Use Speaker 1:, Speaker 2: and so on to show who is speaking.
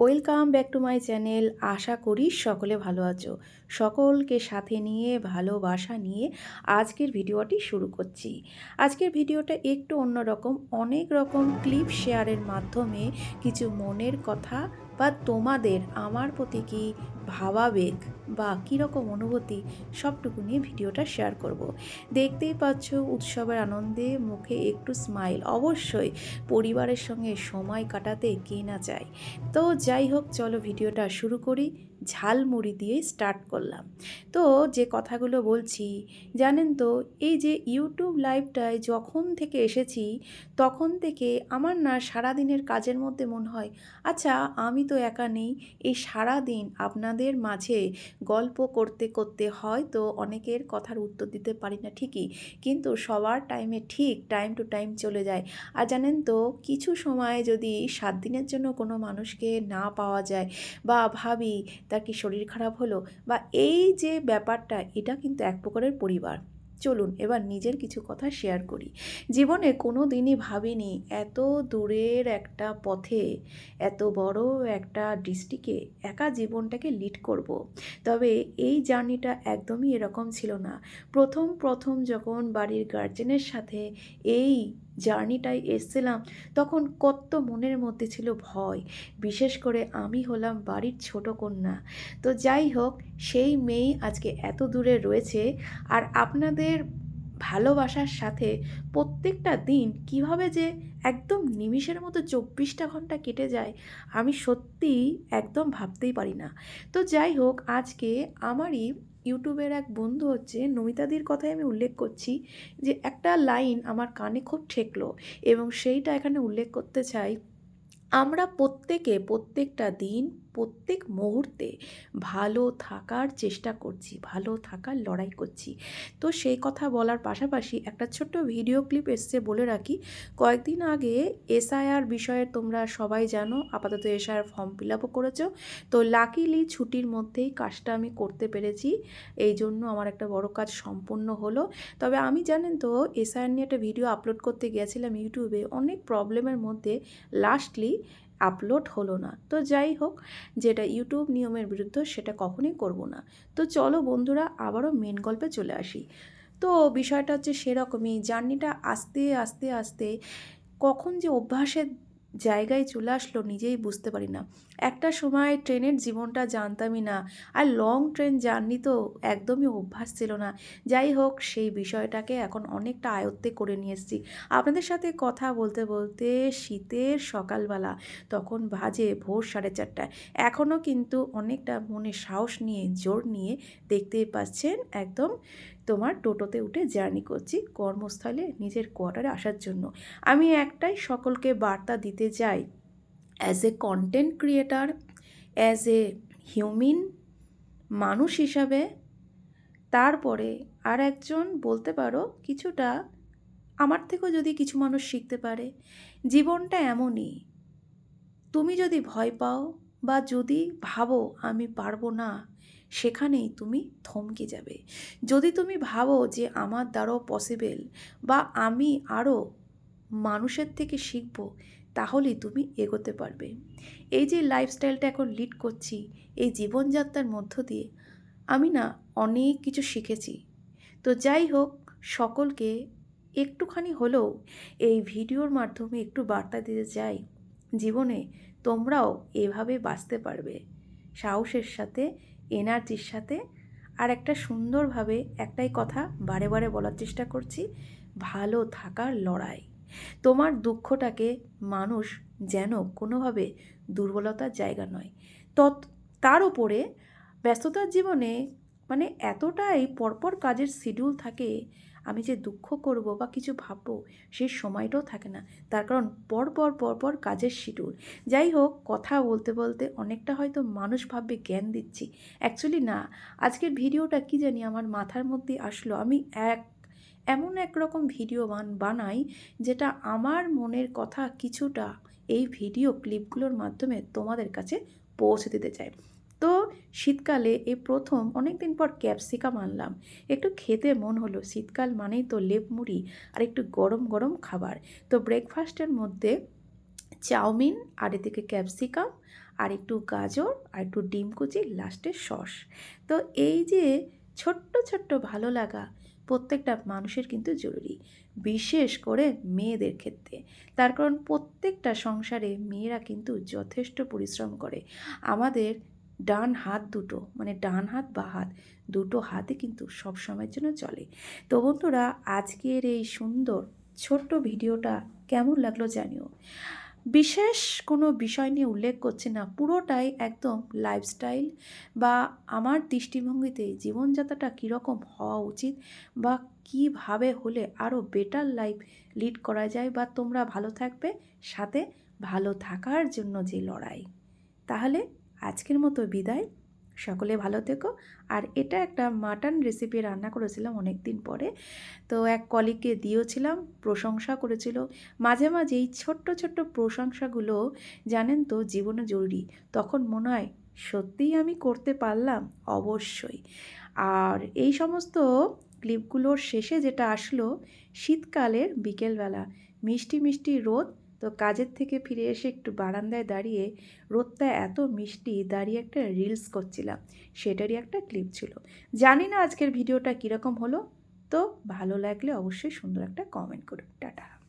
Speaker 1: Welcome back to my channel. আশা করি সকলে ভালো আছো। সকলকে সাথে নিয়ে, ভালোবাসা নিয়ে আজকের ভিডিওটি শুরু করছি। আজকের ভিডিওটা একটু অন্যরকম, অনেক রকম ক্লিপ শেয়ারের মাধ্যমে কিছু মনের কথা বা তোমাদের আমার প্রতি কী ভাবাবেগ বা কীরকম অনুভূতি সবটুকু নিয়ে ভিডিওটা শেয়ার করব। দেখতেই পাচ্ছ উৎসবের আনন্দে মুখে একটু স্মাইল অবশ্যই পরিবারের সঙ্গে সময় কাটাতে কে না চায়। তো যাই হোক, চলো ভিডিওটা শুরু করি। ঝালমুড়ি দিয়ে স্টার্ট করলাম। তো যে কথাগুলো বলছি, জানেন তো, এই যে ইউটিউব লাইভটায় যখন থেকে এসেছি, তখন থেকে আমার না সারাদিনের কাজের মধ্যে মনে হয় আচ্ছা আমি তো একা নেই, এই সারা দিন আপনাদের মাঝে গল্প করতে করতে হয়তো অনেকের কথার উত্তর দিতে পারি না ঠিকই, কিন্তু সবার টাইমে ঠিক টাইম টু টাইম চলে যায়। আর জানেন তো, কিছু সময় যদি সাত দিনের জন্য কোনো মানুষকে না পাওয়া যায়, বা ভাবি তার কি শরীর খারাপ হলো? বা এই যে ব্যাপারটা, এটা কিন্তু এক প্রকারের পরিবার। চলুন এবার নিজের কিছু কথা শেয়ার করি। জীবনে কোনো দিনই ভাবিনি এত দূরের একটা পথে, এত বড় একটা ডিস্ট্রিক্টে একা জীবনটাকে লিড করব। তবে এই জার্নিটা একদমই এরকম ছিল না। প্রথম প্রথম যখন বাড়ির গার্জেনের সাথে এই জার্নিটায় এসছিলাম, তখন কত মনের মধ্যে ছিল ভয়। বিশেষ করে আমি হলাম বাড়ির ছোট কন্যা। তো যাই হোক, সেই মেয়ে আজকে এত দূরে রয়েছে আর আপনাদের ভালোবাসার সাথে প্রত্যেকটা দিন কীভাবে যে একদম নিমিষের মতো চব্বিশটা ঘণ্টা কেটে যায়, আমি সত্যি একদম ভাবতেই পারি না। তো যাই হোক, আজকে আমারই ইউটিউবের এক বন্ধু হচ্ছে নমিতাদির কথাই আমি উল্লেখ করছি যে একটা লাইন আমার কানে খুব ঠেকলো এবং সেইটা এখানে উল্লেখ করতে চাই, আমরা প্রত্যেকে প্রত্যেকটা দিন প্রত্যেক মুহূর্তে ভালো থাকার চেষ্টা করছি, ভালো থাকার লড়াই করছি। তো সেই কথা বলার পাশাপাশি একটা ছোট্ট ভিডিও ক্লিপ এসছে বলে রাখি। কয়েকদিন আগে এসআইআর বিষয়ে তোমরা সবাই জানো, আপাতত এসআইআর ফর্ম ফিল আপও করেছ। তো লাকিলি ছুটির মধ্যেই কাজটা আমি করতে পেরেছি। এই জন্য আমার একটা বড় কাজ সম্পূর্ণ হলো। তবে আমি জানেন তো, এসআইআর নিয়ে একটা ভিডিও আপলোড করতে গিয়েছিলাম ইউটিউবে। অনেক প্রবলেমের মধ্যে লাস্টলি আপলোড হলো না। তো যাই হোক, যেটা ইউটিউব নিয়মের বিরুদ্ধে সেটা কখনোই করব না। তো চলো বন্ধুরা, আবারও মেন গল্পে চলে আসি। তো বিষয়টা হচ্ছে সেরকমই, জার্নিটা আস্তে আস্তে আস্তে কখন যে অভ্যাসের জায়গায় চলে আসলো, নিজেই বুঝতে পারি না। একটা সময় ট্রেনের জীবনটা জানতামই না, আর লং ট্রেন জার্নি তো একদমই অভ্যাস ছিল না। যাই হোক, সেই বিষয়টাকে এখন অনেকটা আয়ত্তে করে নিয়ে এসেছি। আপনাদের সাথে কথা বলতে বলতে শীতের সকালবেলা, তখন বাজে ভোর সাড়ে চারটায়। এখনও কিন্তু অনেকটা মনে সাহস নিয়ে, জোর নিয়ে দেখতেই পাচ্ছেন একদম তোমার টোটোতে উঠে জার্নি করছি কর্মস্থলে নিজের কোয়ার্টারে আসার জন্য। আমি একটাই সকলকে বার্তা দিতে চাই as a content creator as a human মানুষ হিসাবে, তারপরে আর একজন বলতে পারো কিছুটা আমার থেকেও যদি কিছু মানুষ শিখতে পারে, জীবনটা এমনই। তুমি যদি ভয় পাও বা যদি ভাবো আমি পারব না সেখানেই তুমি থমকে যাবে। যদি তুমি ভাবো যে আমার দ্বারাও পসিবল বা আমি আরও মানুষের থেকে শিখব, তাহলেই তুমি এগোতে পারবে। এই যে লাইফস্টাইলটা এখন লিড করছি, এই জীবনযাত্রার মধ্য দিয়ে আমি না অনেক কিছু শিখেছি। তো যাই হোক, সকলকে একটুখানি হলেও এই ভিডিওর মাধ্যমে একটু বার্তা দিতে চাই, জীবনে তোমরাও এভাবে বাঁচতে পারবে। সাহসের সাথে এনার্জির সাথে আর একটা সুন্দরভাবে একটাই কথা বারে বারে বলার চেষ্টা করছি, ভালো থাকার লড়াই। তোমার দুঃখটাকে মানুষ যেন কোনোভাবে দুর্বলতার জায়গা নয়। তৎ, তার উপরে ব্যস্ততার জীবনে মানে এতটাই পরপর কাজের শিডিউল থাকে আমি যে দুঃখ করব বা কিছু ভাববো সেই সময়টাও থাকে না। তার কারণ পরপর পর পর পর কাজের শিডিউল যাই হোক, কথা বলতে বলতে অনেকটা হয়তো মানুষ ভাববে জ্ঞান দিচ্ছি। অ্যাকচুয়ালি না। আজকের ভিডিওটা কি জানি আমার মাথার মধ্যে আসলো। আমি এক, এমন এক রকম ভিডিও বান, বানাই যেটা আমার মনের কথা কিছুটা এই ভিডিও ক্লিপগুলোর মাধ্যমে তোমাদের কাছে পৌঁছে দিতে চাই তো শীতকালে এই প্রথম অনেক দিন পর ক্যাপসিকাম আনলাম। একটু খেতে মন হলো। শীতকাল মানেই তো লেপ মুড়ি আর একটু গরম গরম খাবার। তো ব্রেকফাস্টের মধ্যে চাউমিন, আর এদিকে ক্যাপসিকাম, আর একটু গাজর, আর একটু ডিম কুচি লাস্টে সস। তো এই যে ছোট্ট ছোট্ট ভালো লাগা প্রত্যেকটা মানুষের কিন্তু জরুরি, বিশেষ করে মেয়েদের ক্ষেত্রে। তার কারণ প্রত্যেকটা সংসারে মেয়েরা কিন্তু যথেষ্ট পরিশ্রম করে। আমাদের ডান হাত দুটো মানে ডান হাত বা হাত দুটো হাতে কিন্তু সব সময়ের জন্য চলে। তো বন্ধুরা, আজকের এই সুন্দর ছোট্ট ভিডিওটা কেমন লাগল জানিও। বিশেষ কোনো বিষয় নিয়ে উল্লেখ করছে না, পুরোটাই একদম লাইফস্টাইল বা আমার দৃষ্টিভঙ্গিতে জীবনযাত্রাটা কীরকম হওয়া উচিত বা কীভাবে হলে আরও বেটার লাইফ লিড করা যায় বা তোমরা ভালো থাকবে, সাথে ভালো থাকার জন্য যে লড়াই। তাহলে আজকের মতো বিদায়। সকলে ভালো থেকো। আর এটা একটা মাটন রেসিপি রান্না করেছিলাম অনেক দিন পরে। তো এক কলিগকে দিয়েছিলাম, প্রশংসা করেছিল। মাঝে মাঝে এই ছোট্ট ছোট্ট প্রশংসাগুলো জানেন তো জীবনে জরুরি। তখন মনে হয়, সত্যিই আমি করতে পারলাম? অবশ্যই। আর এই সমস্ত ক্লিপগুলোর শেষে যেটা আসলো, শীতকালের বিকেলবেলা। মিষ্টি মিষ্টি রোদ তো কাজের থেকে ফিরে এসে একটু বারান্দায় দাঁড়িয়ে রোদটা এত মিষ্টি, দাঁড়িয়ে একটা রিলস করছিলাম। সেটারই একটা ক্লিপ ছিল। জানি না আজকের ভিডিওটা কীরকম হলো, তো ভালো লাগলে অবশ্যই সুন্দর একটা কমেন্ট করুন টাটা।